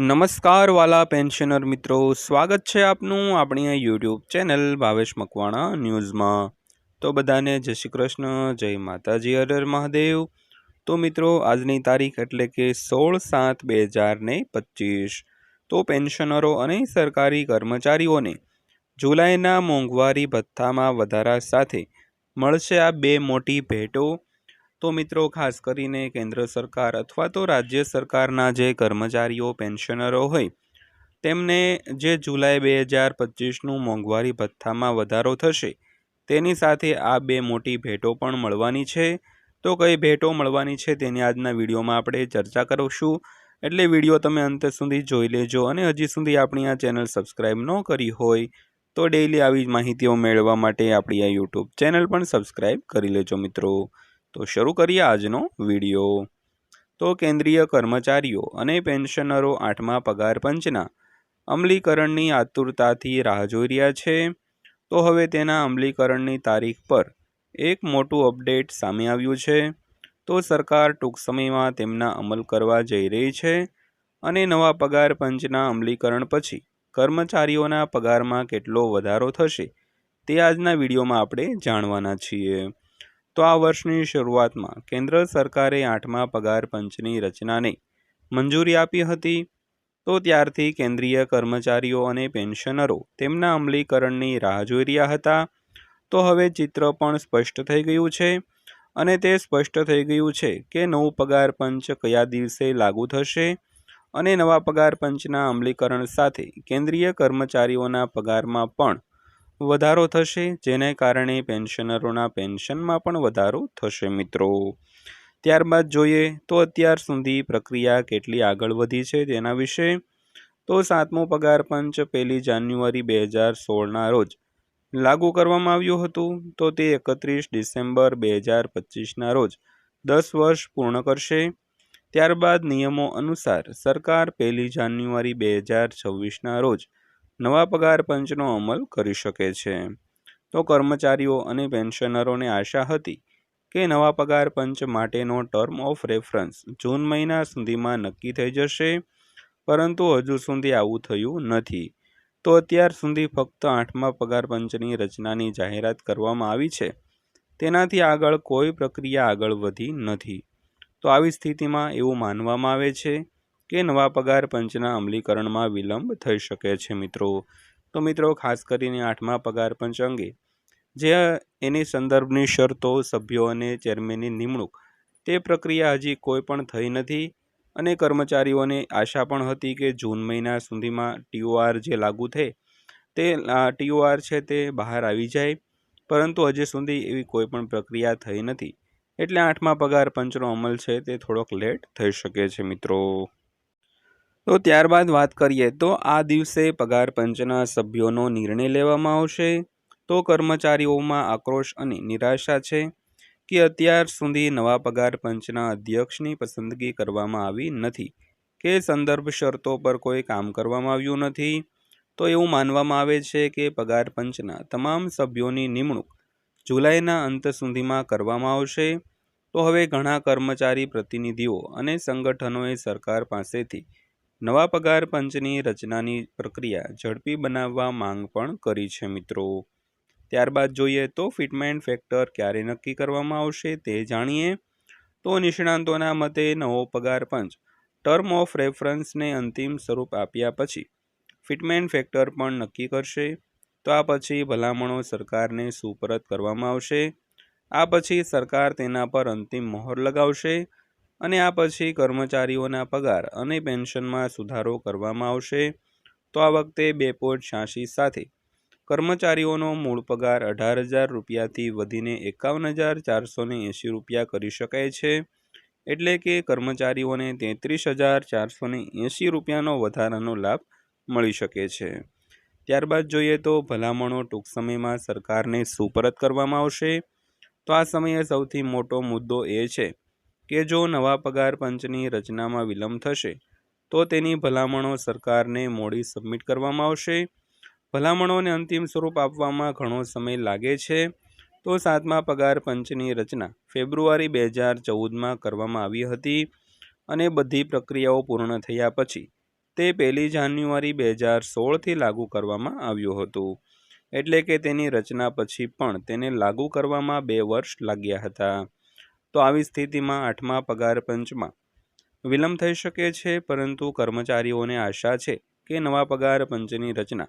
નમસ્કાર વાલા પેન્શનર મિત્રો, સ્વાગત છે આપનું આપણી આ યુટ્યુબ ચેનલ ભાવેશ મકવાણા ન્યૂઝમાં. તો બધાને જય શ્રી કૃષ્ણ, જય માતાજી હર મહાદેવ. તો મિત્રો, આજની તારીખ એટલે કે સોળ સાત બે હજાર ને પચીસ. તો પેન્શનરો અને સરકારી કર્મચારીઓને જુલાઈના મોંઘવારી ભથ્થામાં વધારા સાથે મળશે આ બે મોટી ભેટો. તો મિત્રો, ખાસ કરીને કેન્દ્ર સરકાર અથવા તો રાજ્ય સરકારના જે કર્મચારીઓ, પેન્શનરો હોય, તેમને જે જુલાઈ બે હજાર પચીસનું મોંઘવારી ભથ્થામાં વધારો થશે, તેની સાથે આ બે મોટી ભેટો પણ મળવાની છે. તો કઈ ભેટો મળવાની છે તેની આજના વિડીયોમાં આપણે ચર્ચા કરીશું. એટલે વીડિયો તમે અંત સુધી જોઈ લેજો અને હજી સુધી આપણી આ ચેનલ સબસ્ક્રાઈબ ન કરી હોય, તો ડેઈલી આવી માહિતીઓ મેળવવા માટે આપણી આ યુટ્યુબ ચેનલ પણ સબસ્ક્રાઈબ કરી લેજો મિત્રો. તો શરૂ કરીએ આજનો વીડિયો. તો કેન્દ્રીય કર્મચારીઓ અને પેન્શનરો આઠમા પગાર પંચના અમલીકરણની આતુરતાથી રાહ જોઈ રહ્યા છે. તો હવે તેના અમલીકરણની તારીખ પર એક મોટું અપડેટ સામે આવ્યું છે. તો સરકાર ટૂંક સમયમાં તેમના અમલ કરવા જઈ રહી છે અને નવા પગાર પંચના અમલીકરણ પછી કર્મચારીઓના પગારમાં કેટલો વધારો થશે તે આજના વિડીયોમાં આપણે જાણવાના છીએ. તો આ વર્ષની શરૂઆતમાં કેન્દ્ર સરકારે આઠમા પગાર પંચની રચનાને મંજૂરી આપી હતી. તો ત્યારથી કેન્દ્રીય કર્મચારીઓ અને પેન્શનરો તેમના અમલીકરણની રાહ જોઈ રહ્યા હતા. તો હવે ચિત્ર પણ સ્પષ્ટ થઈ ગયું છે અને તે સ્પષ્ટ થઈ ગયું છે કે નવું પગાર પંચ કયા દિવસે લાગુ થશે અને નવા પગાર પંચના અમલીકરણ સાથે કેન્દ્રીય કર્મચારીઓના પગારમાં પણ વધારો થશે, જેને કારણે પેન્શનરોના પેન્શનમાં પણ વધારો થશે મિત્રો. ત્યારબાદ જોઈએ તો અત્યાર સુધી પ્રક્રિયા કેટલી આગળ વધી છે તેના વિશે, તો સાતમો પગાર પંચ પહેલી જાન્યુઆરી બે હજાર સોળના રોજ લાગુ કરવામાં આવ્યું હતું, તો તે એકત્રીસ ડિસેમ્બર બે હજાર પચીસના રોજ દસ વર્ષ પૂર્ણ કરશે. ત્યારબાદ નિયમો અનુસાર સરકાર પહેલી જાન્યુઆરી બે હજાર છવ્વીસના રોજ નવા પગાર પંચનો અમલ કરી શકે છે. તો કર્મચારીઓ અને પેન્શનરોને આશા હતી કે નવા પગાર પંચ માટેનો ટર્મ ઓફ રેફરન્સ જૂન મહિના સુધીમાં નક્કી થઈ જશે, પરંતુ હજુ સુધી આવું થયું નથી. તો અત્યાર સુધી ફક્ત આઠમા પગાર પંચની રચનાની જાહેરાત કરવામાં આવી છે. તેનાથી આગળ કોઈ પ્રક્રિયા આગળ વધી નથી. તો આવી સ્થિતિમાં એવું માનવામાં આવે છે કે નવા પગાર પંચના અમલીકરણમાં વિલંબ થઈ શકે છે મિત્રો. તો મિત્રો, ખાસ કરીને આઠમા પગાર પંચ અંગે, જે એની સંદર્ભની શરતો, સભ્યો અને ચેરમેનની નિમણૂક, તે પ્રક્રિયા હજી કોઈ પણ થઈ નથી અને કર્મચારીઓને આશા પણ હતી કે જૂન મહિના સુધીમાં ટીઓઆર જે લાગુ થાય તે ટીઓઆર છે તે બહાર આવી જાય, પરંતુ હજી સુધી એવી કોઈ પણ પ્રક્રિયા થઈ નથી. એટલે આઠમા પગાર પંચનો અમલ છે તે થોડોક લેટ થઈ શકે છે મિત્રો. તો ત્યારબાદ વાત કરીએ તો આ દિવસે પગાર પંચના સભ્યોનો નિર્ણય લેવામાં આવશે. તો કર્મચારીઓમાં આક્રોશ અને નિરાશા છે કે અત્યાર સુધી નવા પગાર પંચના અધ્યક્ષની પસંદગી કરવામાં આવી નથી કે સંદર્ભ શરતો પર કોઈ કામ કરવામાં આવ્યું નથી. તો એવું માનવામાં આવે છે કે પગાર પંચના તમામ સભ્યોની નિમણૂક જુલાઈના અંત સુધીમાં કરવામાં આવશે. તો હવે ઘણા કર્મચારી પ્રતિનિધિઓ અને સંગઠનોએ સરકાર પાસેથી નવા પગાર પંચની રચનાની પ્રક્રિયા ઝડપી બનાવવા માંગ પણ કરી છે મિત્રો. ત્યારબાદ જોઈએ તો ફિટમેન્ટ ફેક્ટર ક્યારે નક્કી કરવામાં આવશે તે જાણીએ. તો નિષ્ણાંતોના મતે નવો પગાર પંચ ટર્મ ઓફ રેફરન્સને અંતિમ સ્વરૂપ આપ્યા પછી ફિટમેન્ટ ફેક્ટર પણ નક્કી કરશે. તો આ પછી ભલામણો સરકારને સુપરત કરવામાં આવશે. આ પછી સરકાર તેના પર અંતિમ મહોર લગાવશે. અને આ પછી કર્મચારીઓના પગાર અને પેન્શનમાં સુધારો કરવામાં આવશે. તો આ વખતે બે પોઈન્ટ છ્યાસી સાથે કર્મચારીઓનો મૂળ પગાર અઢાર હજાર રૂપિયાથી વધીને એકાવન હજાર ચારસો એંશી રૂપિયા કરી શકાય છે. એટલે કે કર્મચારીઓને તેત્રીસ હજાર ચારસો એંશી રૂપિયાનો વધારાનો લાભ મળી શકે છે. ત્યારબાદ જોઈએ તો ભલામણો ટૂંક સમયમાં સરકારને સુપરત કરવામાં આવશે. તો આ સમયે સૌથી મોટો મુદ્દો એ છે કે જો નવા પગાર પંચની રચનામાં વિલંબ થશે, તો તેની ભલામણો સરકારને મોડી સબમિટ કરવામાં આવશે. ભલામણોને અંતિમ સ્વરૂપ આપવામાં ઘણો સમય લાગે છે. તો સાતમા પગાર પંચની રચના ફેબ્રુઆરી બે હજાર ચૌદમાં કરવામાં આવી હતી અને બધી પ્રક્રિયાઓ પૂર્ણ થયા પછી તે પહેલી જાન્યુઆરી બે હજાર સોળથી લાગુ કરવામાં આવ્યું હતું. એટલે કે તેની રચના પછી પણ તેને લાગુ કરવામાં બે વર્ષ લાગ્યા હતા. તો આવી સ્થિતિમાં આઠમા પગાર પંચમાં. વિલંબ થઈ શકે છે, પરંતુ કર્મચારીઓને આશા છે કે નવા પગાર પંચની રચના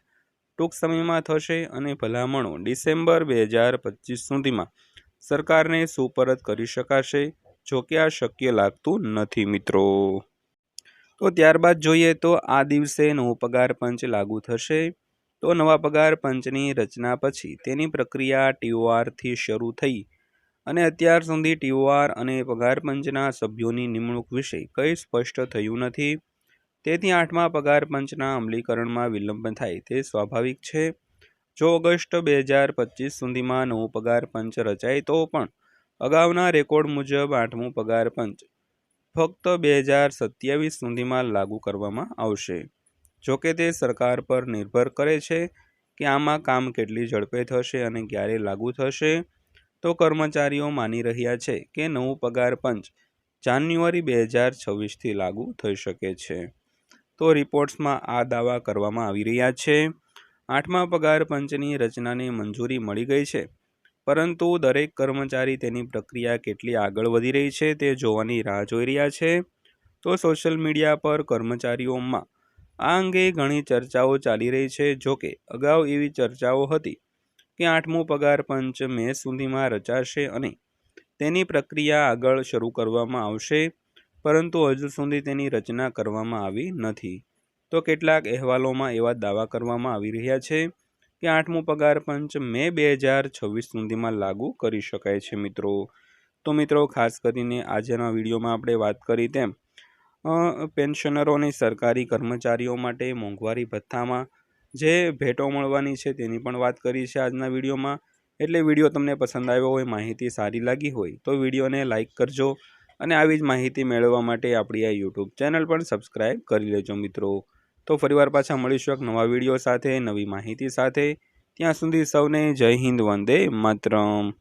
ટૂંક સમયમાં થશે અને ભલામણો ડિસેમ્બર બે હજાર પચીસ સુધીમાં સરકારને સુપરત કરી શકાશે, જો કે આ શક્ય લાગતું નથી મિત્રો. તો ત્યારબાદ જોઈએ તો આ દિવસે નવો પગાર પંચ લાગુ થશે. તો નવા પગાર પંચની રચના પછી તેની પ્રક્રિયા ટીઓઆરથી શરૂ થઈ અને અત્યાર સુધી ટીઓઆર અને પગાર પંચના સભ્યોની નિમણૂક વિશે કંઈ સ્પષ્ટ થયું નથી. તેથી આઠમા પગાર પંચના અમલીકરણમાં વિલંબ થાય તે સ્વાભાવિક છે. જો ઓગસ્ટ બે હજાર પચીસ સુધીમાં નવું પગાર પંચ રચાય તો પણ અગાઉના રેકોર્ડ મુજબ આઠમું પગાર પંચ ફક્ત બે હજાર સત્યાવીસ સુધીમાં લાગુ કરવામાં આવશે. જોકે તે સરકાર પર નિર્ભર કરે છે કે આમાં કામ કેટલી ઝડપે થશે અને ક્યારે લાગુ થશે. તો કર્મચારીઓ માની રહ્યા છે કે નવું પગાર પંચ જાન્યુઆરી બે હજાર છવ્વીસથી લાગુ થઈ શકે છે. તો રિપોર્ટ્સમાં આ દાવા કરવામાં આવી રહ્યા છે. આઠમા પગાર પંચની રચનાને મંજૂરી મળી ગઈ છે, પરંતુ દરેક કર્મચારી તેની પ્રક્રિયા કેટલી આગળ વધી રહી છે તે જોવાની રાહ જોઈ રહ્યા છે. તો સોશિયલ મીડિયા પર કર્મચારીઓમાં આ અંગે ઘણી ચર્ચાઓ ચાલી રહી છે જોકે અગાઉ એવી ચર્ચાઓ હતી કે આઠમું પગાર પંચ મે સુધીમાં રચાશે અને તેની પ્રક્રિયા આગળ શરૂ કરવામાં આવશે, પરંતુ હજુ સુધી તેની રચના કરવામાં આવી નથી. તો કેટલાક અહેવાલોમાં એવા દાવા કરવામાં આવી રહ્યા છે કે આઠમો પગાર પંચ મે બે હજાર છવ્વીસ સુધીમાં લાગુ કરી શકાય છે મિત્રો. તો મિત્રો, ખાસ કરીને આજના વિડીયોમાં આપણે વાત કરી તેમ પેન્શનરોને સરકારી કર્મચારીઓ માટે મોંઘવારી ભથ્થામાં જે ભેટો મળવાની છે તેની પણ વાત કરી છે આજના વિડીયોમાં. એટલે વીડિયો તમને પસંદ આવ્યો હોય, માહિતી સારી લાગી હોય, તો વિડીયોને લાઇક કરજો અને આવી જ માહિતી મેળવવા માટે આપણી આ યુટ્યુબ ચેનલ પણ સબસ્ક્રાઈબ કરી લેજો મિત્રો. તો ફરીવાર પાછા મળીશું એક નવા વીડિયો સાથે, નવી માહિતી સાથે. ત્યાં સુધી સૌને જય હિન્દ, વંદે માતરમ.